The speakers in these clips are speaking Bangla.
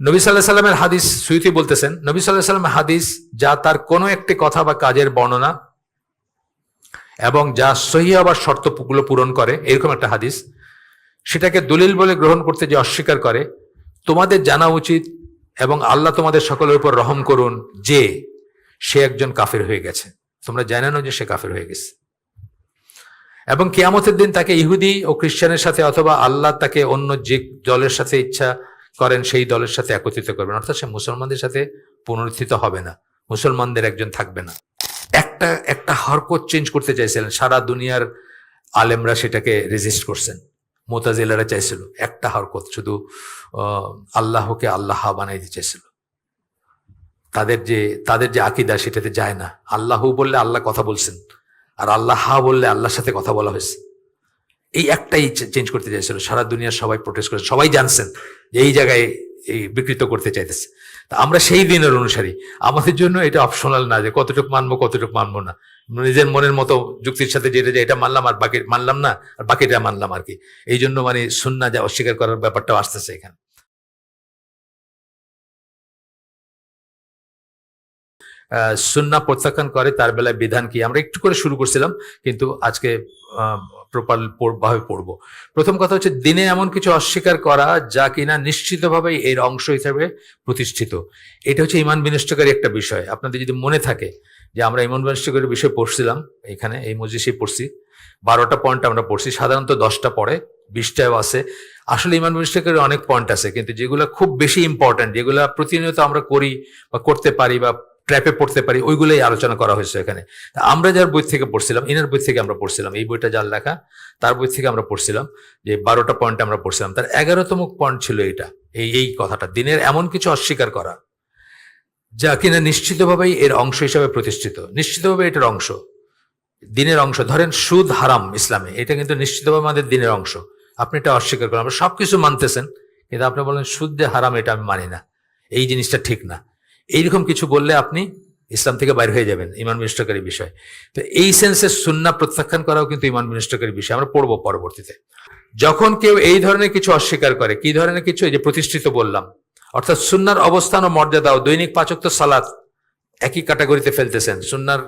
নবী সাল্লাহ সাল্লামের হাদিস সুইতি বলতেছেন, নবী সাল্লাহ সাল্লামের হাদিস যা তার কোনো একটি কথা বা কাজের বর্ণনা এবং যা সহি আবার শর্তগুলো পূরণ করে, এরকম একটা হাদিস। সেটাকে দলিল বলে গ্রহণ করতে যে অস্বীকার করে, তোমাদের জানা উচিত এবং আল্লাহ তোমাদের সকলের উপর রহম করুন যে সে একজন কাফের হয়ে গেছে। তোমরা জানানো যে সে কাফের হয়ে গেছে। এবং কেয়ামতের দিন তাকে ইহুদি ও খ্রিস্টানের সাথে অথবা আল্লাহ তাকে অন্য যে দলের সাথে ইচ্ছা করেন, সেই দলের সাথে একত্রিত করবেন। অর্থাৎ সে মুসলমানদের সাথে পুনরুত্থিত হবে না। মুসলমানদের একজন থাকবে না। একটা একটা হরকত চেঞ্জ করতে চাইছিলেন। সারা দুনিয়ার আলেমরা সেটাকে রেজিস্ট করছেন। মোতাজিলারা চাইছিল একটা হরকত, শুধু আল্লাহকে আল্লাহ দিতে চাইছিল। তাদের যে তাদের যে আকিদা সেটাতে যায় না। আল্লাহ বললে আল্লাহ কথা বলছেন। আর আল্লাহ বললে আল্লাহর সাথে কথা বলা হয়েছে। এই একটাই চেঞ্জ করতে চাইছিল। সারা দুনিয়ার সবাই প্রোটেস্ট করেছে, সবাই জানছেন যে এই জায়গায় এই বিকৃত করতে চাইতেছে। তা আমরা সেই দিনের অনুসারী। আমাদের জন্য এটা অপশনাল না যে কতটুকু মানবো কতটুকু মানবো না। নিজের মনের মতো যুক্তির সাথে যেটা যে এটা মানলাম আর বাকি, মানলাম না, আর বাকিটা মানলাম আর কি। এই জন্য মানে সুন্না যা অস্বীকার করার ব্যাপারটাও আসতেছে এখানে। সুন্না প্রত্যাখ্যান করে, তার বেলায় বিধান কি? আমরা একটু করে শুরু করছিলাম, কিন্তু আজকে প্রপার ভাবে পড়ব। প্রথম কথা হচ্ছে দিনে এমন কিছু অস্বীকার করা যা কিনা নিশ্চিতভাবে এর অংশ হিসাবে প্রতিষ্ঠিত। এটা হচ্ছে ইমান বিনষ্টকারী একটা বিষয়। আপনাদের যদি মনে থাকে যে আমরা ইমান বিনষ্টকারী বিষয় পড়ছিলাম, এখানে এই মজলিসে পড়ছি, বারোটা পয়েন্ট আমরা পড়ছি, সাধারণত দশটা পড়ে বিশটাও আছে। আসলে ইমান বিনষ্টকারী অনেক পয়েন্ট আছে, কিন্তু যেগুলো খুব বেশি ইম্পর্ট্যান্ট যেগুলো প্রতিনিয়ত আমরা করি বা করতে পারি বা ট্র্যাপে পড়তে পারি, ওইগুলোই আলোচনা করা হয়েছে এখানে। আমরা যার বই থেকে পড়ছিলাম, ইনার বই থেকে আমরা পড়ছিলাম, এই বইটা যার লেখা, তার বই থেকে আমরা পড়ছিলাম, যে বারোটা পয়েন্ট আমরা পড়ছিলাম, তার এগারোতম পয়েন্ট ছিল এটা এই এই কথাটা, দিনের এমন কিছু অস্বীকার করা, যা কিনা নিশ্চিতভাবেই এর অংশ হিসাবে প্রতিষ্ঠিত, নিশ্চিতভাবে এটার অংশ, দিনের অংশ, ধরেন সুদ হারাম ইসলামে, এটা কিন্তু নিশ্চিতভাবে আমাদের দিনের অংশ, আপনি এটা অস্বীকার করেন আমরা সবকিছু মানতেছেন, কিন্তু আপনি বলেন সুদ যে হারাম, এটা আমি মানি না, এই জিনিসটা ঠিক না এইরকম কিছু বললে আপনি ইসলাম থেকে বাইর হয়ে যাবেন ইমান বিনষ্টকারী বিষয়। তো এই সেন্সে সুন্না প্রত্যাখ্যান করাও কিন্তু ইমান বিনষ্টকারী বিষয়, আমরা পড়ব পরবর্তীতে। যখন কেউ এই ধরনের কিছু অস্বীকার করে, কি ধরনের কিছু? এই যে প্রতিষ্ঠিত বললাম, অর্থাৎ সুন্নার অবস্থান ও মর্যাদা ও দৈনিক পাচক তো সালাত একই ক্যাটাগরিতে ফেলতেছেন সুন্নার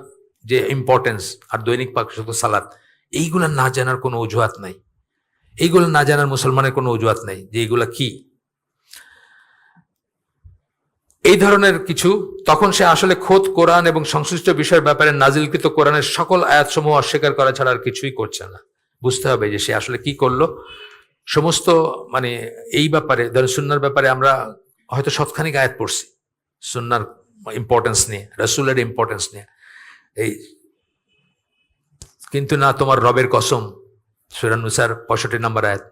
যে ইম্পর্টেন্স আর দৈনিক পাচক সালাত, এইগুলা না জানার কোনো অজুহাত নাই। এইগুলো না জানার মুসলমানের কোনো অজুহাত নাই যে এইগুলা কি। এই ধরনের কিছু, তখন সে আসলে খোদ কোরআন এবং সংশ্লিষ্ট বিষয়ের ব্যাপারে নাজিলকৃত কোরআনের সকল আয়াতসমূহ অস্বীকার করা ছাড়া আর কিছুই করছে না। বুঝতে হবে যে সে আসলে কি করল। সমস্ত মানে এই ব্যাপারে, ধরেন সুন্নার ব্যাপারে আমরা হয়তো সৎখানিক আয়াত পড়ছি, সুন্নার ইম্পর্টেন্স নিয়ে, রসুলের ইম্পর্টেন্স নিয়ে। এই কিন্তু না, তোমার রবের কসম সুরানুসার পঁয়ষট্টি নম্বর আয়াত।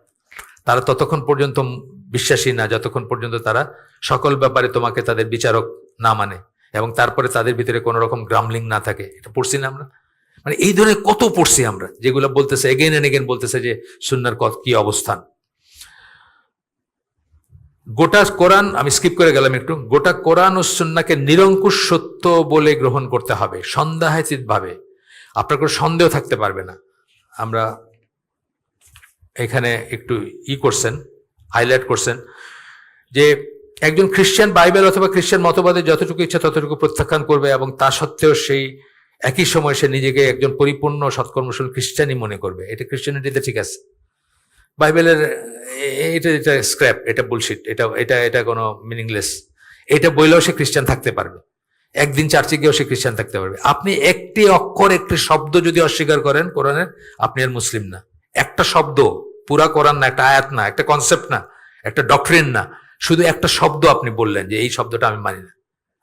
তারা ততক্ষণ পর্যন্ত বিশ্বাসী না, যতক্ষণ পর্যন্ত তারা সকল ব্যাপারে তোমাকে তাদের বিচারক না মানে এবং তারপরে তাদের ভিতরে কোনো রকম গ্রামলিং না থাকে, এটা পড়ছি না আমরা? মানে এই ধরনের কত পড়ছি আমরা, যেগুলো বলতেছে এগেন এন্ড এগেন বলতেছে যে সুন্নার কত- কি অবস্থান? গোটা কোরআন, আমি স্কিপ করে গেলাম একটু, গোটা কোরআন ও সুন্নাকে নিরঙ্কুশ সত্য বলে গ্রহণ করতে হবে সন্দেহাতীত ভাবে আপনার কোনো সন্দেহ থাকতে পারবে না। আমরা এখানে একটু ই করছেন। হাইলাইট করছেন যে একজন খ্রিস্টান বাইবেল অথবা খ্রিস্টান মতবাদে যতটুকু ইচ্ছা ততটুকু প্রত্যাখ্যান করবে এবং তা সত্ত্বেও সেই একই সময় সে নিজেকে একজন পরিপূর্ণ সৎকর্মশীল খ্রিস্টানই মনে করবে। এটা খ্রিস্টানিটিতে ঠিক আছে। বাইবেলের এটা এটা স্ক্র্যাপ এটা বুলশিট এটা এটা এটা কোনো মিনিংলেস এটা বইলেও সে খ্রিস্টান থাকতে পারবে। একদিন চার্চে গিয়েও সে খ্রিস্টান থাকতে পারবে। আপনি একটি অক্ষর, একটি শব্দ যদি অস্বীকার করেন কোরআনের, আপনি আর মুসলিম না। একটা শব্দ। পুরা কোরআন না, একটা আয়াত না, একটা কনসেপ্ট না, একটা ডক্ট্রিন না। শুধু একটা শব্দ আপনি বললেন যে এই শব্দটা আমি মানি না।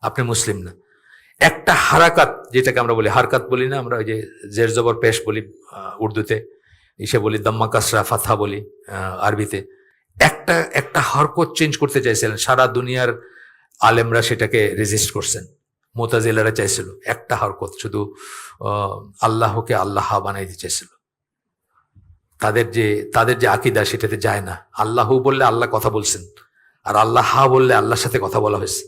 আপনি মুসলিম না। একটা হারাকাত, যেটাকে আমরা বলি, হারকাত বলি না, আমরা ওই যে জের জবর পেশ বলি উর্দুতে। ইসে বলি, দম্মা কাসরা ফাথা বলি আরবিতে। একটা একটা হরকত চেঞ্জ করতে চাইছিলেন, সারা দুনিয়ার আলেমরা সেটাকে রেজিস্ট করছেন। মোতাজিলারা চাইছিল, একটা হরকত, শুধু আল্লাহকে আল্লাহ বানাই দিতে চাইছিল। তাদের যে তাদের যে আকিদা সেটাতে যায় না। আল্লাহ বললে আল্লাহ কথা বলছেন, আর আল্লাহ হা বললে আল্লাহর সাথে কথা বলা হয়েছে।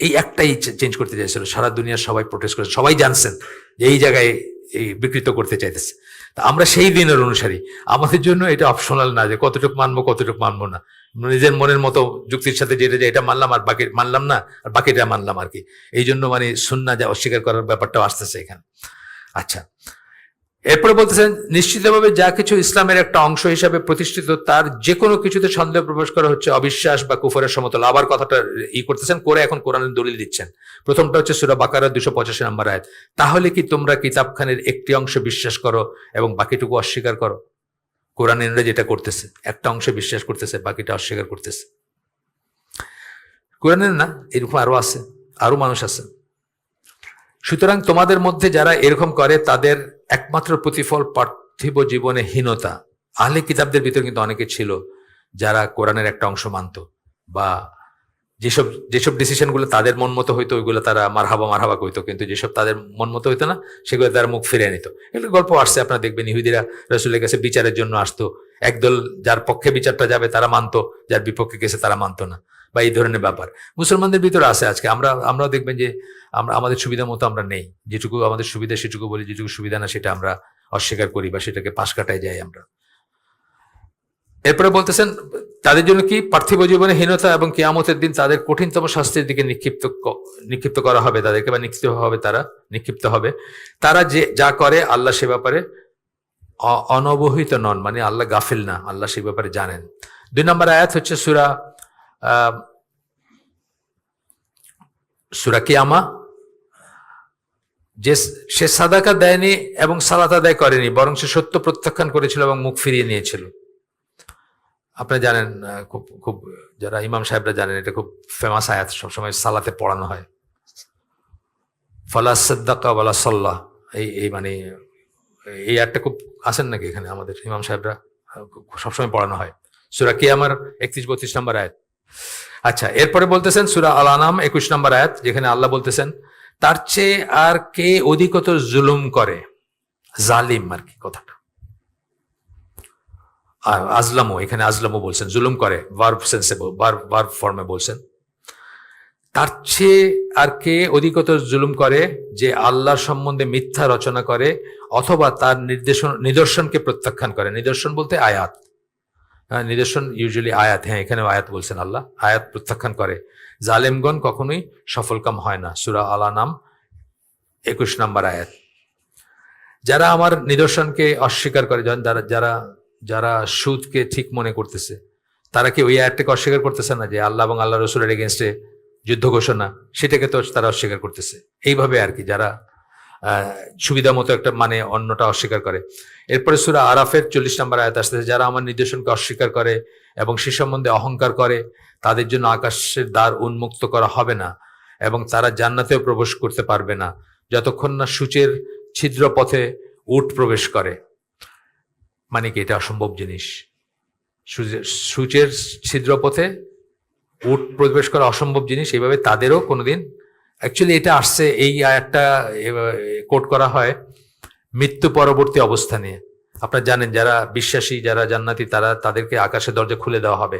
এই একটাই চেঞ্জ করতে চাইছিল। সারা দুনিয়ার সবাই প্রোটেস্ট করে সবাই জানছেন যে এই জায়গায় এই বিকৃত করতে চাইতেছে। তা আমরা সেই দিনের অনুসারী। আমাদের জন্য এটা অপশনাল না যে কতটুকু মানবো কতটুকু মানবো না। নিজের মনের মতো যুক্তির সাথে যেটা যে এটা মানলাম আর বাকি, মানলাম না, আর বাকিটা মানলাম আর কি। এই জন্য মানে সুন্না যা অস্বীকার করার ব্যাপারটাও আসতেছে এখানে। আচ্ছা এরপরে বলতেছেন, নিশ্চিতভাবে যা কিছু ইসলামের একটা অংশ হিসাবে প্রতিষ্ঠিত, তার যে কোনো কিছুতে সন্দেহ প্রবেশ করা হচ্ছে, অবিশ্বাস বা কুফরের সমতল। আবার কথাটা ই করতেছেন করে এখন কোরআনের দলিল দিচ্ছেন। প্রথমটা হচ্ছে সুরা বাকারা দুশো পঁচাশি নম্বর আয়াত। তাহলে কি তোমরা কিতাবখানের একটি অংশ বিশ্বাস করো এবং বাকিটুকু অস্বীকার করো? কোরআন যেটা করতেছে, একটা অংশে বিশ্বাস করতেছে, বাকিটা অস্বীকার করতেছে। কোরআনের না, এরকম আরও আছে, আরও মানুষ আছে। সুতরাং তোমাদের মধ্যে যারা এরকম করে, তাদের একমাত্র প্রতিফল পার্থিব জীবনে হীনতা। আহলে কিতাবদের ভিতরে কিন্তু অনেকে ছিল যারা কোরআনের একটা অংশ মানত বা যেসব যেসব ডিসিশনগুলো তাদের মন মতো হইতো, ওইগুলো তারা মারহাবা মারহাবা কইতো কিন্তু যেসব তাদের মন মতো হইতো না, সেগুলো তারা মুখ ফিরে নিত। এগুলো গল্প আসছে, আপনারা দেখবেন ইহুদিরা রসুলের কাছে বিচারের জন্য আসতো। একদল যার পক্ষে বিচারটা যাবে তারা মানতো, যার বিপক্ষে গেছে তারা মানতো না। বা এই ধরনের ব্যাপার। মুসলমানদের ভিতরে আছে আজকে। আমরা আমরাও দেখবেন যে আমরা, আমাদের সুবিধা মতো আমরা নেই। যেটুকু আমাদের সুবিধা সেটুকু বলি, যেটুকু সুবিধা না সেটা আমরা অস্বীকার করি বা সেটাকে পাশ কাটায় যাই আমরা। এরপরে বলতেছেন, তাদের জন্য কি পার্থিব জীবনে হীনতা এবং কেয়ামতের দিন তাদের কঠিনতম শাস্তির দিকে নিক্ষিপ্ত নিক্ষিপ্ত করা হবে তাদেরকে বা নিক্ষিপ্ত হবে তারা, নিক্ষিপ্ত হবে। তারা যে, যা করে আল্লাহ সে ব্যাপারে অনবহিত নন। মানে আল্লাহ গাফিল না। আল্লাহ সে ব্যাপারে জানেন। দুই নম্বর আয়াত হচ্ছে সুরা আহ, সুরা কিয়ামা যে সে সাদাকা দেয়নি এবং সালাত আদায় করেনি বরং সে সত্য প্রত্যাখ্যান করেছিল এবং মুখ ফিরিয়ে নিয়েছিল। আপনি জানেন খুব খুব যারা ইমাম সাহেবরা জানেন এটা খুব ফেমাস আয়াত সবসময় সালাতে পড়ানো হয়। ফলা সদ্দাকা বলা সল্লাহ এই এই মানে এই আয়াতটা খুব আসেন নাকি এখানে আমাদের ইমাম সাহেবরা? সবসময় পড়ানো হয়। সুরা কি আমার একত্রিশ বত্রিশ নম্বর আয়াত। আচ্ছা এরপরে বলতেছেন সুরা আল আনাম একুশ নম্বর আয়াত, যেখানে আল্লাহ বলতেছেন, তার চেয়ে আর কে অধিকতর জুলুম করে? জালিম আর কি কথাটা। আর আজলামও এখানে আজলামও বলছেন, জুলুম করে ভার্ব সেন্সে ভার্ব ফর্মে বলছেন। তার চেয়ে আর কে অধিকতর জুলুম করে যে আল্লাহ সম্বন্ধে মিথ্যা রচনা করে অথবা তার নির্দেশন, নিদর্শনকে প্রত্যাখ্যান করে? নিদর্শন বলতে আয়াত। নিদর্শন ইউজুয়ালি আয়াত হ্যাঁ এখানে আয়াত বলছেন আল্লাহ। আয়াত প্রত্যাখ্যান করে। জালেমগণ কখনোই সফলকাম হয় না। সুরা আলা নাম একুশ নাম্বার আয়াত। যারা আমার নিদর্শনকে অস্বীকার করে যারা যারা- যারা সুদকে ঠিক মনে করতেছে, তারা কি ওই আয়াতটাকে অস্বীকার করতেছে না যে আল্লাহ এবং আল্লাহ রসুলের এগেনস্টে যুদ্ধ ঘোষণা? সেটাকে তো তারা অস্বীকার করতেছে। এইভাবে আর কি, যারা সুবিধা মতো একটা মানে অন্যটা অস্বীকার করে। এরপরে সুরা আরাফের চল্লিশ নম্বর আয়াত আসতেছে যারা আমার নির্দেশনকে অস্বীকার করে এবং সে সম্বন্ধে অহংকার করে, তাদের জন্য আকাশের দ্বার উন্মুক্ত করা হবে না এবং তারা জান্নাতেও প্রবেশ করতে পারবে না, যতক্ষণ না সূচের ছিদ্র পথে উট প্রবেশ করে। মানে কি, এটা অসম্ভব জিনিস। সূচের- ছিদ্র পথে উট প্রবেশ করা অসম্ভব জিনিস, এইভাবে তাদেরও কোনোদিন অ্যাকচুয়ালি এটা আসছে, এই আয়াতটা কোট করা হয়, মৃত্যু পরবর্তী অবস্থা নিয়ে। আপনারা জানেন, যারা বিশ্বাসী, যারা জান্নাতি, তারা তাদেরকে আকাশের দরজা খুলে দেওয়া হবে।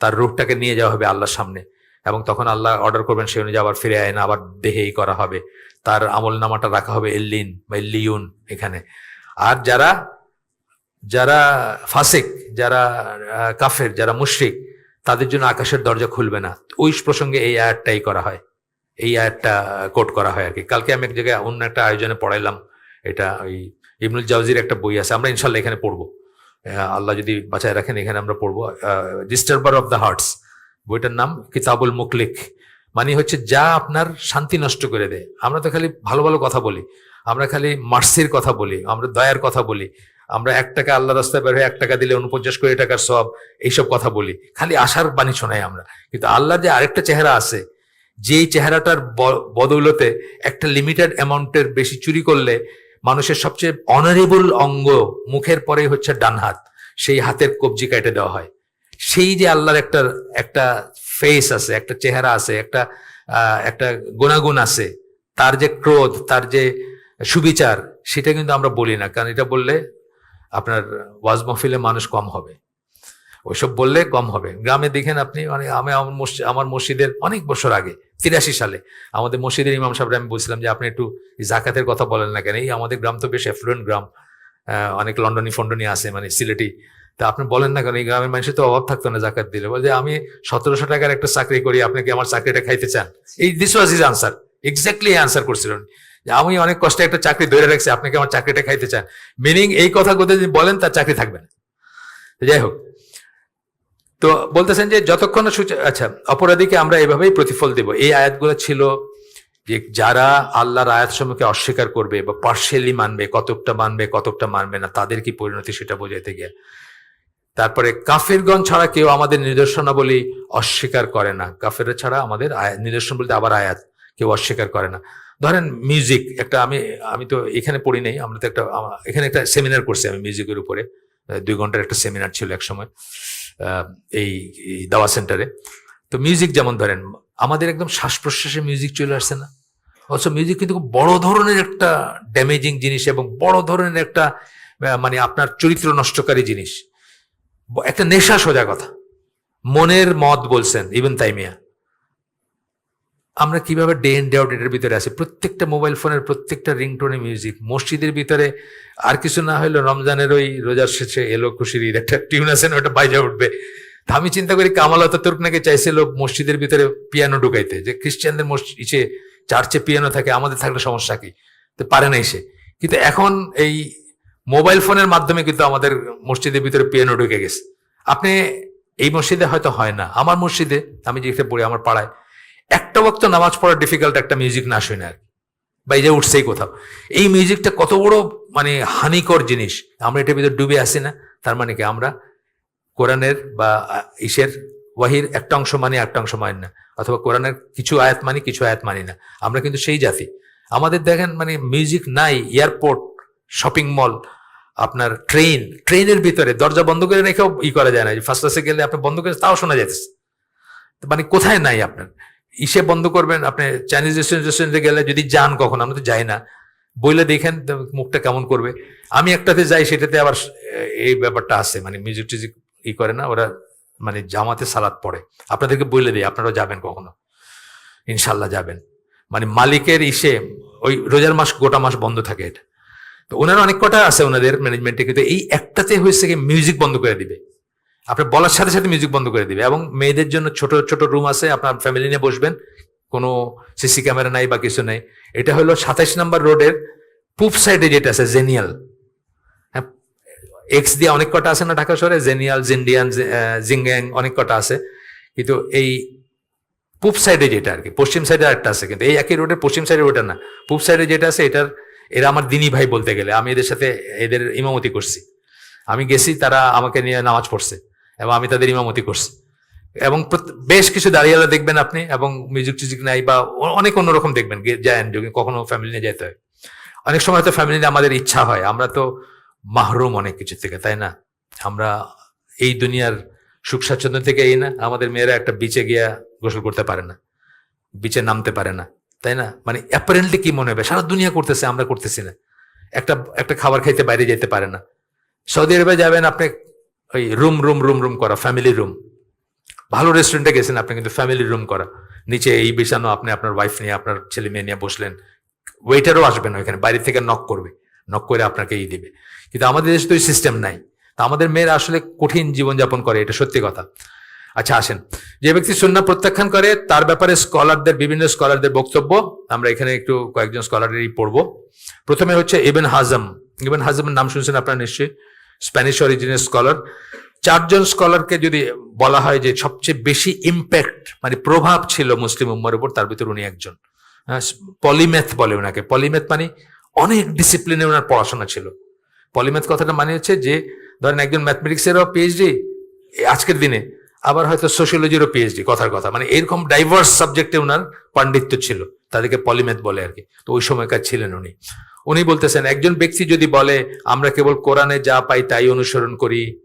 তার রূপটাকে নিয়ে যাওয়া হবে আল্লাহর সামনে। এবং তখন আল্লাহ অর্ডার করবেন সেই অনুযায়ী আবার ফিরে আয় না, আবার দেহেই করা হবে। তার আমল নামাটা রাখা হবে এল্লিন, বা এল্লিউন এখানে। আর যারা যারা ফাসেক, যারা কাফের, যারা মুশরিক, তাদের জন্য আকাশের দরজা খুলবে না। ওই প্রসঙ্গে এই আয়াতটাই করা হয়। এই আয়াতটা কোট করা হয় আর কি। কালকে আমি এক জায়গায় অন্য একটা আয়োজনে পড়াইলাম, এটা ওই ইবনুল জাউজির একটা বই আছে, আমরা ইনশাল্লাহ এখানে পড়ব। আল্লাহ যদি বাঁচায় রাখেন, এখানে আমরা পড়ব। ডিস্টার্বার অফ দ্য হার্টস বইটার নাম কিতাবুল মুকলিক মানে হচ্ছে যা আপনার শান্তি নষ্ট করে দেয়। আমরা তো খালি ভালো ভালো কথা বলি, আমরা খালি মার্সির কথা বলি, আমরা দয়ার কথা বলি, আমরা এক টাকা আল্লাহ রাস্তায় বের হয়ে এক টাকা দিলে উনপঞ্চাশ কোটি টাকার সব এইসব কথা বলি। খালি আশার বাণী শোনাই আমরা। কিন্তু আল্লাহর যে আরেকটা চেহারা আছে যেই চেহারাটার বদৌলতে একটা লিমিটেড অ্যামাউন্টের বেশি চুরি করলে মানুষের সবচেয়ে অনারেবল অঙ্গ মুখের পরেই হচ্ছে ডান হাত, সেই হাতের কবজি কেটে দেওয়া হয়। সেই যে আল্লাহর একটা একটা ফেস আছে, একটা চেহারা আছে, একটা একটা গুণাগুণ আছে, তার যে ক্রোধ, তার যে সুবিচার, সেটা কিন্তু আমরা বলি না, কারণ এটা বললে আপনার ওয়াজ মহফিলে মানুষ কম হবে। ওইসব বললে কম হবে। গ্রামে দেখেন আপনি মানে আমি আমার মসজিদ আমার মসজিদের অনেক বছর আগে, তিরাশি সালে, আমাদের মসজিদের ইমাম সাহেব আমি বলছিলাম যে, আপনি একটু জাকাতের কথা বলেন না কেন? এই আমাদের গ্রাম তো বেশ এফ্লুয়েন্ট গ্রাম। অনেক লন্ডনি ফন্ডনি আছে মানে সিলেটি। তা আপনি বলেন না কেন? এই গ্রামের মানুষের তো অভাব থাকতো না জাকাত দিলে। বলে যে, আমি সতেরোশো টাকার একটা চাকরি করি, আপনি কি আমার চাকরিটা খাইতে চান? এই this was is answer exactly answer করছিলেন যে, আমি অনেক কষ্টে একটা চাকরি ধরে রাখছি আপনাকে আমার চাকরিটা খাইতে চান? মিনিং এই কথা কথা যদি বলেন, তার চাকরি থাকবে না। যাই হোক তো বলতেছেন যে যতক্ষণ আচ্ছা অপরাধীকে আমরা এভাবেই প্রতিফল দেব। এই আয়াতগুলো ছিল যে যারা আল্লাহর আয়াত সমূহকে অস্বীকার করবে বা পার্শিয়ালি মানবে, কতকটা মানবে কতকটা মানবে না, তাদের কি পরিণতি সেটা বোঝাইতে গিয়ে। তারপরে কাফিরগণ ছাড়া কেউ আমাদের নিদর্শনাবলী অস্বীকার করে না। কাফের ছাড়া আমাদের নিদর্শন বলতে আবার আয়াত কেউ অস্বীকার করে না। ধরেন মিউজিক একটা আমি আমি তো এখানে পড়ি নাই, আমরা তো একটা এখানে একটা সেমিনার করছি আমি মিউজিকের উপরে। দুই ঘণ্টার একটা সেমিনার ছিল এক সময়। এই দাওয়া সেন্টারে। তো মিউজিক যেমন ধরেন, আমাদের একদম শ্বাস প্রশ্বাসে মিউজিক চলে আসছে না। অথচ মিউজিক কিন্তু খুব বড় ধরনের একটা ড্যামেজিং জিনিস এবং বড় ধরনের একটা মানে আপনার চরিত্র নষ্টকারী জিনিস। একটা নেশা সোজা কথা। মনের মত বলছেন ইভেন তাইমিয়া। আমরা কীভাবে ডে এন্ড আউট এটার ভিতরে আছি? প্রত্যেকটা মোবাইল ফোনের প্রত্যেকটা রিংটোনে মিউজিক মসজিদের ভিতরে আর কিছু না হইল রমজানের ওই রোজার শেষে এলো খুশির ঈদ একটা টিউন আছে না, ওটা বাইজা উঠবে। আমি চিন্তা করি কামাল তুর্ক নাকি চাইছিল মসজিদের ভিতরে পিয়ানো ঢুকাইতে। যে খ্রিস্টানদের মসজিদ চার্চে পিয়ানো থাকে আমাদের থাকলে সমস্যা কি? তো পারে নাই সে কিন্তু এখন এই মোবাইল ফোনের মাধ্যমে কিন্তু আমাদের মসজিদের ভিতরে পিয়ানো ঢুকে গেছে। আপনি এই মসজিদে হয়তো হয় না। আমার মসজিদে আমি যেখানে পড়ি আমার পাড়ায় একটা বক্ত নামাজ পড়া ডিফিকাল্ট একটা মিউজিক না শুনে আর। বা এই যে উঠছেই কোথাও। এই মিউজিকটা কত বড় মানে হানিকর জিনিস। আমরা এটার ভিতরে ডুবে আসি না। তার মানে কি আমরা কোরআনের বা ইসের ওয়াহির একটা অংশ মানি একটা অংশ মানি না। অথবা কোরআনের কিছু আয়াত মানি, কিছু আয়াত মানি না। আমরা কিন্তু সেই জাতি। আমাদের দেখেন মানে মিউজিক নাই এয়ারপোর্ট শপিং মল আপনার ট্রেন ট্রেনের ভিতরে দরজা বন্ধ করে রেখেও ই করা যায় না। ফার্স্ট ক্লাসে গেলে আপনি বন্ধ করে, তাও শোনা যাইতেছে। মানে কোথায় নাই আপনার? ইসে বন্ধ করবেন, আপনি চাইনিজ রেস্টুরেন্টে গেলে যদি যান কখন, আমরা তো যাই না। বইলে দেখেন মুখটা কেমন করবে। আমি একটাতে যাই, সেটাতে আবার এই ব্যাপারটা আছে মানে মিউজিক টিউজিক ই করে না, ওরা মানে জামাতে সালাদ পড়ে। আপনাদেরকে বইলে দিই আপনারা যাবেন কখনো। ইনশাল্লাহ যাবেন। মানে মালিকের ইসে, ওই রোজার মাস, গোটা মাস বন্ধ থাকে এটা। তো ওনারা অনেক কটা আছে ওনাদের ম্যানেজমেন্টে কিন্তু এই একটাতে হয়েছে মিউজিক বন্ধ করে দিবে। আপনি বলার সাথে সাথে মিউজিক বন্ধ করে দিবে এবং মেয়েদের জন্য ছোট ছোট রুম আছে, আপনার ফ্যামিলি নিয়ে বসবেন, কোনো সিসি ক্যামেরা নাই বা কিছু নাই। এটা হলো সাতাইশ নাম্বার রোডের পূব সাইডে যেটা আছে জেনিয়াল হ্যাঁ এক্স দিয়ে অনেক কটা আছে না ঢাকা শহরে? জেনিয়াল জিন্ডিয়ান জিঙ্গ্যাং অনেক কটা আছে। কিন্তু এই পূব সাইডে যেটা আর কি, পশ্চিম সাইডে একটা আছে কিন্তু এই একই রোডের পশ্চিম সাইডে ওটা না। পূব সাইডে যেটা আছে, এটার, এরা আমার দিনী ভাই বলতে গেলে, আমি এদের সাথে এদের ইমামতি করছি। আমি গেছি, তারা আমাকে নিয়ে নামাজ পড়ছে। এবং আমি তাদের ইমামতি করছি। এবং বেশ কিছু দাঁড়িয়ালা দেখবেন আপনি এবং মিউজিক টিউজিক নাই বা অনেক অন্যরকম দেখবেন যদি কখনো ফ্যামিলি নিয়ে যেতে হয়। অনেক সময় তো ফ্যামিলি আমাদের ইচ্ছা হয়, আমরা তো মাহরুম অনেক কিছু থেকে, তাই না? আমরা এই দুনিয়ার সুখ স্বাচ্ছন্দ্য থেকে এই না, আমাদের মেয়েরা একটা বিচে গিয়া গোসল করতে পারে না বিচে নামতে পারে না, তাই না? মানে অ্যাপারেন্টলি কি মনে হবে? সারা দুনিয়া করতেছে, আমরা করতেছি না। একটা একটা খাবার খাইতে বাইরে যেতে পারে না। সৌদি আরবে যাবেন আপনি ওই রুম রুম রুম রুম করা ফ্যামিলি রুম ভালো রেস্টুরেন্টে গেছেন আপনি, কিন্তু ফ্যামিলি রুম করা। নিচে এই বিছানো আপনি আপনার ওয়াইফ নিয়ে, আপনার ছেলে মেয়ে নিয়ে বসলেন। ওয়েটারও আসবেন ওইখানে, বাইরে থেকে নক করবে। নক করে আপনাকে ই দিবে। কিন্তু আমাদের দেশে তো ওই সিস্টেম নাই। তা আমাদের মেয়েরা আসলে কঠিন জীবনযাপন করে, এটা সত্যি কথা। আচ্ছা আসেন। যে ব্যক্তি সুন্না প্রত্যাখ্যান করে, তার ব্যাপারে স্কলারদের বিভিন্ন স্কলারদের বক্তব্য। আমরা এখানে একটু কয়েকজন স্কলারেরই পড়ব। প্রথমে হচ্ছে ইবেন হাজম ইবেন হাজমের নাম শুনছেন আপনারা নিশ্চয়ই? স্প্যানিশ অরিজিনের স্কলার চারজন স্কলারকে যদি বলা হয় যে সবচেয়ে বেশি ইম্প্যাক্ট মানে প্রভাব ছিল মুসলিম উম্মার উপর, তার ভিতর উনি একজন। পলিম্যাথ বলে ওনাকে পলিম্যাথ মানে অনেক ডিসিপ্লিনে ওনার পড়াশোনা ছিল। পলিম্যাথ কথাটা মানে হচ্ছে যে, ধরেন একজন ম্যাথমেটিক্সেরও পিএইচডি আজকের দিনে, আবার হয়তো সোশিয়োলজিরও পিএইচডি কথার কথা। মানে এরকম ডাইভার্স সাবজেক্টে ওনার পাণ্ডিত্য ছিল, তাদেরকে পলিম্যাথ বলে আর কি। তো ওই সময়কার ছিলেন উনি। উনি বলতেছেন, একজন ব্যক্তি যদি বলে, আমরা কেবল কোরআনে যা পাই তাই অনুসরণ করি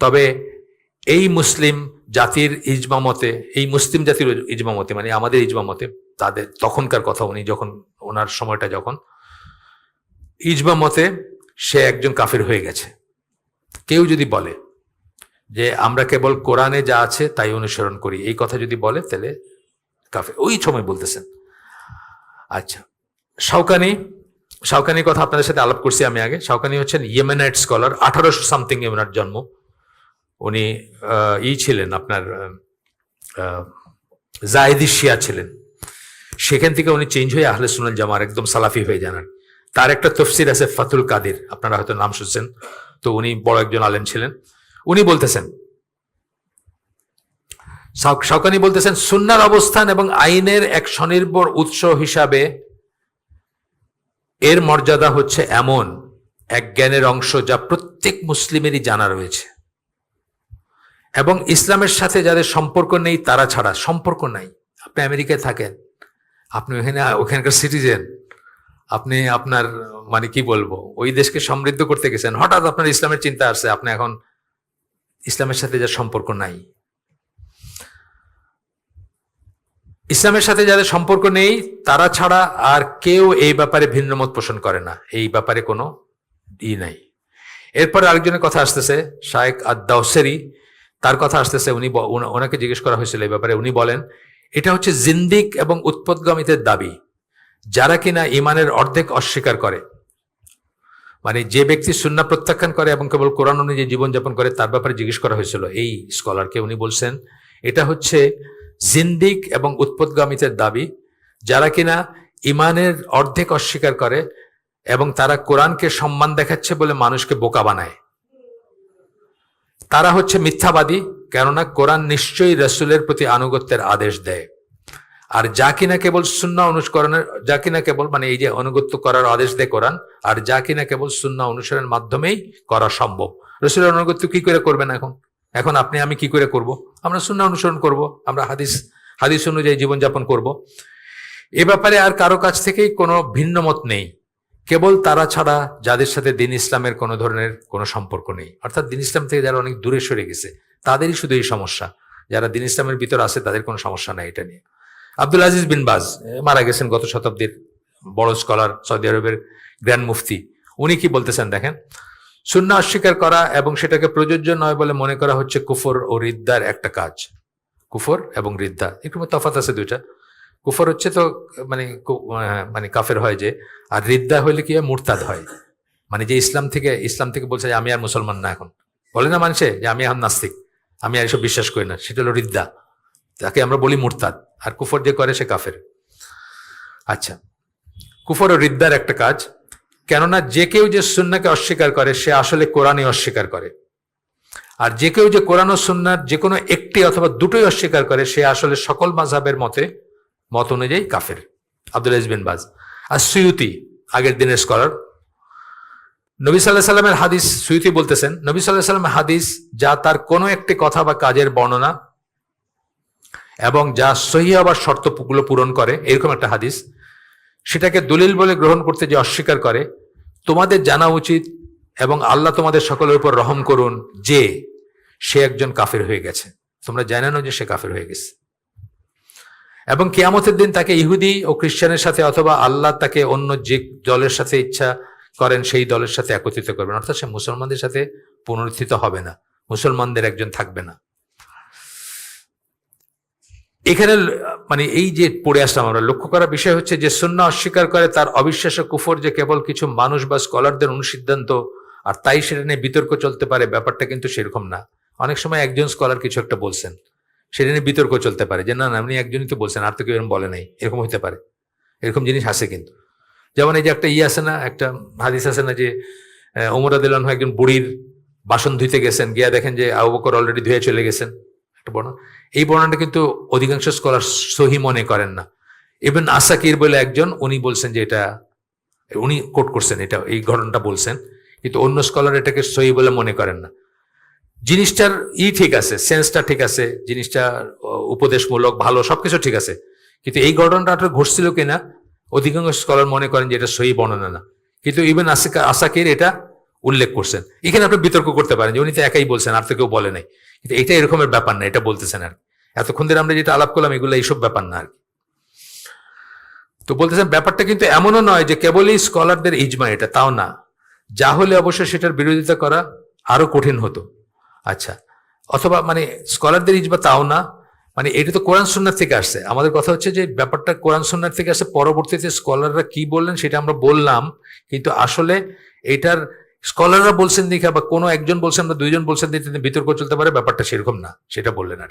তবে এই মুসলিম জাতির ইজমামতে এই মুসলিম জাতির ইজমামতে মানে আমাদের ইজমামতে তাদের তখনকার কথা উনি যখন, ওনার সময়টা যখন, ইজমা মতে সে একজন কাফের হয়ে গেছে। কেউ যদি বলে যে, আমরা কেবল কোরআনে যা আছে তাই অনুসরণ করি এই কথা যদি বলে, তাহলে কাফের, ওই সময় বলতেছেন। আচ্ছা শাওকানি শাওকানির কথা আপনাদের সাথে আলাপ করছি আমি আগে। শাওকানি হচ্ছেন ইয়েমেনাইট স্কলার, আঠারোশো সামথিং ওনার জন্ম। উনি ই ছিলেন আপনার জায়েদি শিয়া ছিলেন। সেখান থেকে উনি চেঞ্জ হয়ে আহলে সুনাল জামার একদম সালাফি হয়ে কি। তার একটা তফসির আছে ফাতুল কাদির, আপনারা হয়তো নাম শুনছেন। তো উনি বড় একজন আলেম ছিলেন। উনি বলতেছেন শাও- শাওকানি বলতেছেন সুন্নার অবস্থান এবং আইনের এক স্বনির্ভর উৎস হিসাবে এর মর্যাদা হচ্ছে এমন এক জ্ঞানের অংশ যা প্রত্যেক মুসলিমেরই জানা রয়েছে। এবং ইসলামের সাথে যাদের সম্পর্ক নেই, তারা ছাড়া সম্পর্ক নাই। আপনি আমেরিকায় থাকেন, আপনি ওখানে, ওখানকার সিটিজেন, আপনি আপনার মানে কি বলব, ওই দেশকে সমৃদ্ধ করতে গেছেন, হঠাৎ আপনার ইসলামের চিন্তা আসছে, আপনি এখন ইসলামের সাথে যার সম্পর্ক নাই। ইসলামের সাথে যাদের সম্পর্ক নেই, তারা ছাড়া আর কেউ এই ব্যাপারে ভিন্ন মত পোষণ করে না। এই ব্যাপারে কোনো ই নাই। এরপরে আরেকজনের কথা আসতেছে শায়েক আদাউসেরি তার কথা আসতেছে, উনি ওনাকে জিজ্ঞেস করা হয়েছিল এই ব্যাপারে। উনি বলেন, এটা হচ্ছে জিন্দিক এবং উৎপদগামীদের দাবি। যারা কিনা ইমানের অর্ধেক অস্বীকার করে মানে যে ব্যক্তি সুন্না প্রত্যাখ্যান করে এবং কেবল কোরআন অনুযায়ী জীবনযাপন করে, তার ব্যাপারে জিজ্ঞেস করা হয়েছিল। এই স্কলারকে উনি বলছেন, এটা হচ্ছে জিন্দিক এবং উৎপদগামীদের দাবি, যারা কিনা ইমানের অর্ধেক অস্বীকার করে এবং তারা কোরআনকে সম্মান দেখাচ্ছে বলে মানুষকে বোকা বানায়। তারা হচ্ছে মিথ্যাবাদী, কেননা কোরআন নিশ্চয়ই রসুলের প্রতি আনুগত্যের আদেশ দেয়। আর যা কিনা কেবল শূন্য অনুসরণের, যা কিনা কেবল মানে এই যে অনুগত্য করার আদেশ দেয় কোরআন, আর যা কিনা কেবল শূন্য অনুসরণের মাধ্যমেই করা সম্ভব। রসুলের অনুগত্য কি করে করবেন এখন? এখন আপনি, আমি কি করে করব? আমরা শূন্য অনুসরণ করব, আমরা হাদিস হাদিস অনুযায়ী জীবনযাপন করব। এ ব্যাপারে আর কারও কাছ থেকেই কোনো ভিন্ন মত নেই। কেবল তারা ছাড়া যাদের সাথে দিন ইসলামের কোনো ধরনের কোনো সম্পর্ক নেই। অর্থাৎ দিন ইসলাম থেকে যারা অনেক দূরে সরে গেছে, তাদেরই শুধু এই সমস্যা। যারা দিন ইসলামের ভিতর আছে, তাদের কোনো সমস্যা নাই এটা নিয়ে। আব্দুল আজিজ বিন বাজ মারা গেছেন গত শতাব্দীর বড় স্কলার সৌদি আরবের গ্র্যান্ড মুফতি উনি কি বলতেছেন দেখেন? শূন্য অস্বীকার করা এবং সেটাকে প্রযোজ্য নয় বলে মনে করা হচ্ছে কুফর ও রিদ্দার একটা কাজ। কুফর এবং রিদ্দা, একটু তফাত আছে দুইটা। কুফর হচ্ছে তো মানে মানে কাফের হয় যে, আর রিদ্দা হইলে কি হয়? মুরতাদ হয়। মানে যে ইসলাম থেকে ইসলাম থেকে বলছে যে, আমি আর মুসলমান না এখন। বলে না মানুষে যে, আমি এখন নাস্তিক। আমি আর এসব বিশ্বাস করি না। সেটা হলো রিদ্দা। তাকে আমরা বলি মুরতাদ। আর কুফর যে করে সে কাফের। আচ্ছা। কুফর ও রিদ্দার একটা কাজ। কেননা যে কেউ যে সুন্নাকে অস্বীকার করে, সে আসলে কোরআনই অস্বীকার করে। আর যে কেউ যে কোরআন ও সুন্নার যে কোনো একটি অথবা দুটোই অস্বীকার করে, সে আসলে সকল মাঝহাবের মতে, মত অনুযায়ী কাফের। আব্দুল ইসবিন বাজ। আর সুয়ুতি, আগের দিনের স্কলার নবী সাল্লাহ সাল্লামের হাদিস, সুয়ুতি বলতেছেন, নবী সাল্লাহ সাল্লামের হাদিস যা তার কোনো একটি কথা বা কাজের বর্ণনা এবং যা সহি হবার শর্তগুলো পূরণ করে, এরকম একটা হাদিস। সেটাকে দলিল বলে গ্রহণ করতে যে অস্বীকার করে, তোমাদের জানা উচিত এবং আল্লাহ তোমাদের সকলের উপর রহম করুন যে সে একজন কাফের হয়ে গেছে। তোমরা জানানো যে সে কাফের হয়ে গেছে। এবং কেয়ামতের দিন তাকে ইহুদি ও খ্রিস্টানের সাথে অথবা আল্লাহ তাকে অন্য যে দলের সাথে ইচ্ছা করেন, সেই দলের সাথে একত্রিত করবেন। অর্থাৎ সে মুসলমানদের সাথে পুনরুত্থিত হবে না। মুসলমানদের একজন থাকবে না। এখানে মানে এই যে পড়ে আসলাম আমরা, লক্ষ্য করার বিষয় হচ্ছে যে শূন্য অস্বীকার করে তার অবিশ্বাস কুফর যে কেবল কিছু মানুষ বা স্কলারদের অনুসিদ্ধান্ত, আর তাই সেটা নিয়ে বিতর্ক চলতে পারে, ব্যাপারটা কিন্তু সেরকম না। অনেক সময় একজন স্কলার কিছু একটা বলছেন, সেটা নিয়ে বিতর্ক চলতে পারে, যে না না আপনি একজনই তো বলছেন, আর তো কেউ এরকম বলে নাই, এরকম হতে পারে, এরকম জিনিস আছে কিন্তু। যেমন এই যে একটা ই আছে না, একটা হাদিস আছে না যে ওমর আদিলান একজন বুড়ির বাসন ধুইতে গেছেন, গিয়া দেখেন যে আবু বকর অলরেডি ধুয়ে চলে গেছেন। একটা বর্ণনা এই বর্ণনাটা কিন্তু অধিকাংশ স্কলার সহি মনে করেন না। ইভেন আসাকির বলে একজন, উনি বলছেন যে এটা, উনি কোট করছেন এটা, এই ঘটনাটা বলছেন। কিন্তু অন্য স্কলার এটাকে সহি বলে মনে করেন না। জিনিসটার ই ঠিক আছে সেন্সটা ঠিক আছে, জিনিসটা উপদেশমূলক, ভালো, সবকিছু ঠিক আছে। কিন্তু এই ঘটনাটা আসলে ঘটছিল কিনা, অধিকাংশ স্কলার মনে করেন যে এটা সহি বর্ণনা না। কিন্তু ইভেন আসাকা, আসাকির এটা উল্লেখ করছেন। এখানে আপনি বিতর্ক করতে পারেন যে উনি তো একাই বলছেন, আর তো কেউ বলে নাই। কিন্তু এটা এরকমের ব্যাপার না, এটা বলতেছেন আর এতক্ষণ ধরে আমরা যেটা আলাপ করলাম, এগুলো এইসব ব্যাপার না আর তো বলতেছেন, ব্যাপারটা কিন্তু এমনও নয় যে কেবলই স্কলারদের ইজমা এটা, তাও না। যা হলে অবশ্যই সেটার বিরোধিতা করা আরও কঠিন হতো। আচ্ছা অথবা মানে স্কলারদের ইজমা তাও না। মানে এটা তো কোরআন সুন্নার থেকে আসছে। আমাদের কথা হচ্ছে যে ব্যাপারটা কোরআন সুন্নার থেকে আসছে পরবর্তীতে স্কলাররা কি বললেন সেটা আমরা বললাম, কিন্তু আসলে এটার স্কলাররা বলছেন দেখে, বা কোনো একজন বলছেন বা দুইজন বলছেন দেখে বিতর্ক চলতে পারে, ব্যাপারটা সেরকম না, সেটা বললেন আর।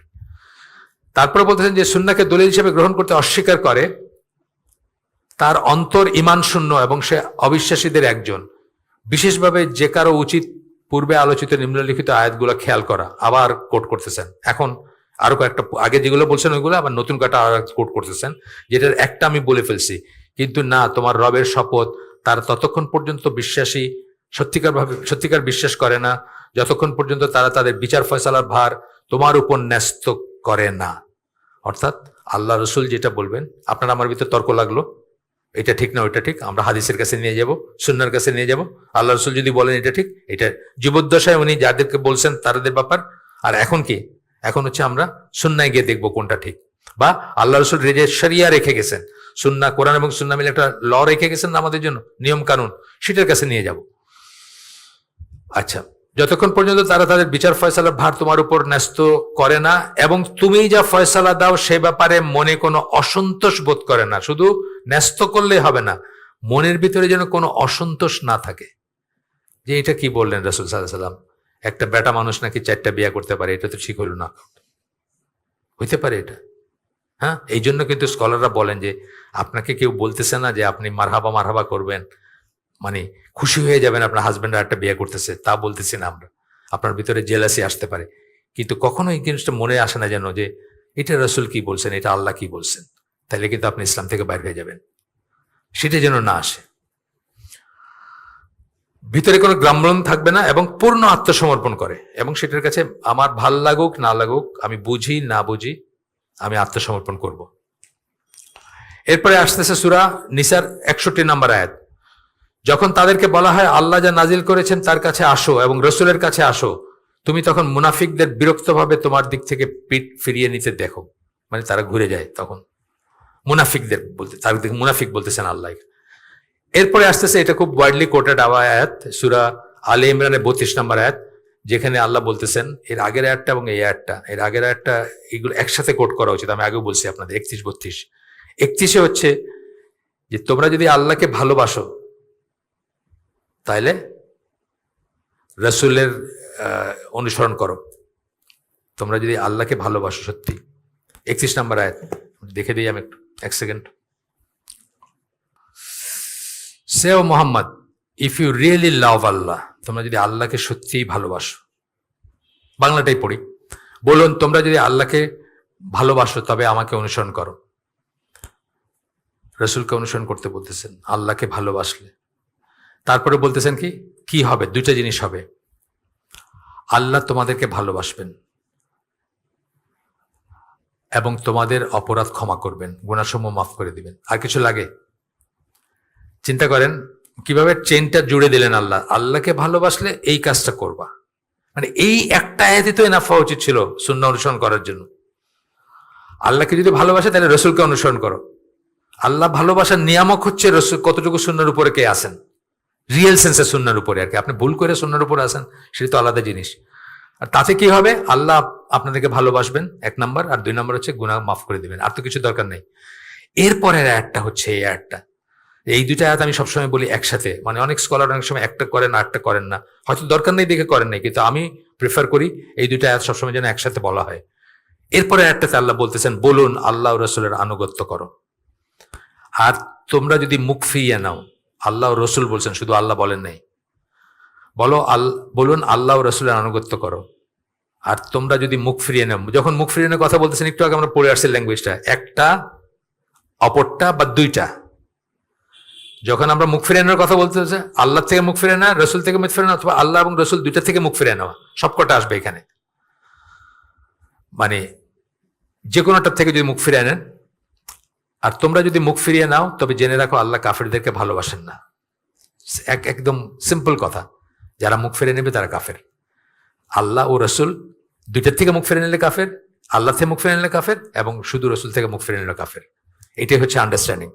তারপরে বলতেছেন যে সুন্নাকে দলিল হিসেবে গ্রহণ করতে অস্বীকার করে, তার অন্তর ইমান শূন্য এবং সে অবিশ্বাসীদের একজন। বিশেষভাবে যে কারও উচিত পূর্বে আলোচিত নিম্নলিখিত আয়াতগুলো খেয়াল করা, আবার কোট করতেছেন। এখন আরও কয়েকটা, আগে যেগুলো বলছেন ওইগুলো, আবার নতুন কাটা কোট করতেছেন, যেটার একটা আমি বলে ফেলছি। কিন্তু না, তোমার রবের শপথ, তার ততক্ষণ পর্যন্ত বিশ্বাসী সত্যিকার ভাবে সত্যিকার বিশ্বাস করে না। যতক্ষণ পর্যন্ত তারা তাদের বিচার ফয়সালার ভার তোমার উপর ন্যস্ত করে না। অর্থাৎ আল্লাহ রসুল যেটা বলবেন, আপনার আমার ভিতর তর্ক লাগল? এটা ঠিক না, ওইটা ঠিক? আমরা হাদিসের কাছে নিয়ে যাব, সুন্নার কাছে নিয়ে যাব। আল্লাহ রসুল যদি বলেন এটা ঠিক, এটা জীবদ্দশায় উনি যাদেরকে বলছেন তাদের ব্যাপার। আর এখন কি? এখন হচ্ছে আমরা সুন্নায় গিয়ে দেখব কোনটা ঠিক। বা আল্লাহ রসুল রেজে সরিয়া রেখে গেছেন। সুন্না, কোরআন এবং সুন্না মিলে একটা ল রেখে গেছেন আমাদের জন্য নিয়ম কানুন সেটার কাছে নিয়ে যাব। আচ্ছা যতক্ষণ পর্যন্ত তারা তাদের বিচার ফয়সালার ভার তোমার উপর ন্যস্ত করে না এবং তুমি যা ফয়সালা দাও সে ব্যাপারে মনে কোনো অসন্তোষ বোধ করে না, শুধু ন্যস্ত করলেই হবে না, মনের ভিতরে যেন কোনো অসন্তোষ না থাকে। যে এটা কি বললেন রসুল সাল্লাহ সাল্লাম একটা বেটা মানুষ নাকি চারটা বিয়ে করতে পারে, এটা তো ঠিক হলো না। হইতে পারে এটা। হ্যাঁ এই জন্য কিন্তু স্কলাররা বলেন যে, আপনাকে কেউ বলতেছে না যে আপনি মারহাবা মারহাবা করবেন। মানে খুশি হয়ে যাবেন আপনার হাজব্যান্ড একটা বিয়ে করতেছে, তা বলতেছি না আমরা। আপনার ভিতরে জেলাসি আসতে পারে। কিন্তু কখনো এই জিনিসটা মনে আসে না যেন যে, এটা রসুল কি বলছেন? এটা আল্লাহ কি বলছেন? তাহলে কিন্তু আপনি ইসলাম থেকে বাইর হয়ে যাবেন। সেটা যেন না আসে। ভিতরে কোনো গ্রামলন থাকবে না এবং পূর্ণ আত্মসমর্পণ করে। এবং সেটার কাছে আমার ভালো লাগুক, না লাগুক, আমি বুঝি, না বুঝি, আমি আত্মসমর্পণ করব। এরপরে আসতেছে সুরা নিসার একষট্টি নাম্বার আয়াত। যখন তাদেরকে বলা হয়, আল্লাহ যা নাজিল করেছেন তার কাছে আসো এবং রসুলের কাছে আসো, তুমি তখন মুনাফিকদের বিরক্তভাবে তোমার দিক থেকে পিঠ ফিরিয়ে নিতে দেখো। মানে তারা ঘুরে যায় তখন। মুনাফিকদের বলতে, তার দিকে মুনাফিক বলতেছেন আল্লাহ। এরপরে আসতেছে, এটা খুব ওয়াইডলি কোটেড আয়াত, সুরা আলী ইমরানের বত্রিশ নম্বর আয়াত, যেখানে আল্লাহ বলতেছেন, এর আগের আয়াতটা এবং এই আয়াতটা, এর আগের আয়াতটা এগুলো একসাথে কোট করা উচিত, আমি আগেও বলছি আপনাদের, একত্রিশ বত্রিশ। একত্রিশে হচ্ছে যে, তোমরা যদি আল্লাহকে ভালোবাসো তাইলে রসুলের অনুসরণ করো। তোমরা যদি আল্লাহকে ভালোবাসো সত্যি। একত্রিশ নাম্বার আয়াত। দেখে দিই আমি একটু, এক সেকেন্ড। সে ও Muhammad if you really love Allah, তোমরা যদি আল্লাহকে সত্যিই ভালোবাসো। বাংলাটাই পড়ি। বলুন, তোমরা যদি আল্লাহকে ভালোবাসো, তবে আমাকে অনুসরণ করো। রসুলকে অনুসরণ করতে বলতেছেন, আল্লাহকে ভালোবাসলে। তারপরে বলতেছেন কি? কি হবে? দুইটা জিনিস হবে। আল্লাহ তোমাদেরকে ভালোবাসবেন এবং তোমাদের অপরাধ ক্ষমা করবেন গুণাসমূহ মাফ করে দিবেন। আর কিছু লাগে? চিন্তা করেন, কীভাবে চেনটা জুড়ে দিলেন আল্লাহ? আল্লাহকে ভালোবাসলে এই কাজটা করবা। মানে এই একটা আয়াতে তো এনাফ উচিত ছিল শূন্য অনুসরণ করার জন্য। আল্লাহকে যদি ভালোবাসে, তাহলে রসুলকে অনুসরণ করো। আল্লাহ ভালোবাসার নিয়ামক হচ্ছে রসুল, কতটুকু শূন্যের উপরে কে আসেন রিয়েল সেন্সে শূন্যের উপরে আর কি। আপনি ভুল করে শূন্যের উপরে আসেন, সেটা তো আলাদা জিনিস। আর তাতে কি হবে? আল্লাহ আপনাদেরকে ভালোবাসবেন, এক নাম্বার। আর দুই নাম্বার হচ্ছে গুণা মাফ করে দিবেন। আর তো কিছু দরকার নেই। এরপরের একটা হচ্ছে এই একটা এই দুইটা আয়াত আমি সবসময় বলি একসাথে। মানে অনেক স্কলার অনেক সময় একটা করেন আটটা করেন না। হয়তো দরকার নেই দেখে করেন নাই, কিন্তু আমি প্রেফার করি এই দুইটা আয়াত সবসময় যেন একসাথে বলা হয়। এরপরে একটাতে আল্লাহ বলতেছেন, বলুন, আল্লাহ রসুলের আনুগত্য করো। আর তোমরা যদি মুখ ফিরিয়ে নাও আল্লাহ রসুল বলছেন, শুধু আল্লাহ বলেন নাই। বলো, আল, বলুন, আল্লাহ রসুলের আনুগত্য করো। আর তোমরা যদি মুখ ফিরিয়ে নাও, যখন মুখ ফিরিয়ে নেওয়ার কথা বলতেছেন, একটু আগে আমরা পড়ে আসছি ল্যাঙ্গুয়েজটা একটা, অপরটা বা দুইটা। যখন আমরা মুখ ফিরে নেওয়ার কথা বলতে হচ্ছে আল্লাহ থেকে মুখ ফিরে নেওয়া, রসুল থেকে মুখ ফিরে অথবা আল্লাহ এবং রসুল দুইটা থেকে মুখ ফিরে নেওয়া, সবকটা আসবে এখানে। মানে যে কোনোটার থেকে যদি মুখ ফিরে নেন আর তোমরা যদি মুখ ফিরিয়ে নাও, তবে জেনে রাখো আল্লাহ কাফেরদেরকে ভালোবাসেন না। এক, একদম সিম্পল কথা, যারা মুখ ফিরে নেবে তারা কাফের। আল্লাহ ও রসুল দুইটার থেকে মুখ ফিরে নিলে কাফের, আল্লাহ থেকে মুখ ফিরে নিলে কাফের, এবং শুধু রসুল থেকে মুখ ফিরে নিলে কাফের। এটাই হচ্ছে আন্ডারস্ট্যান্ডিং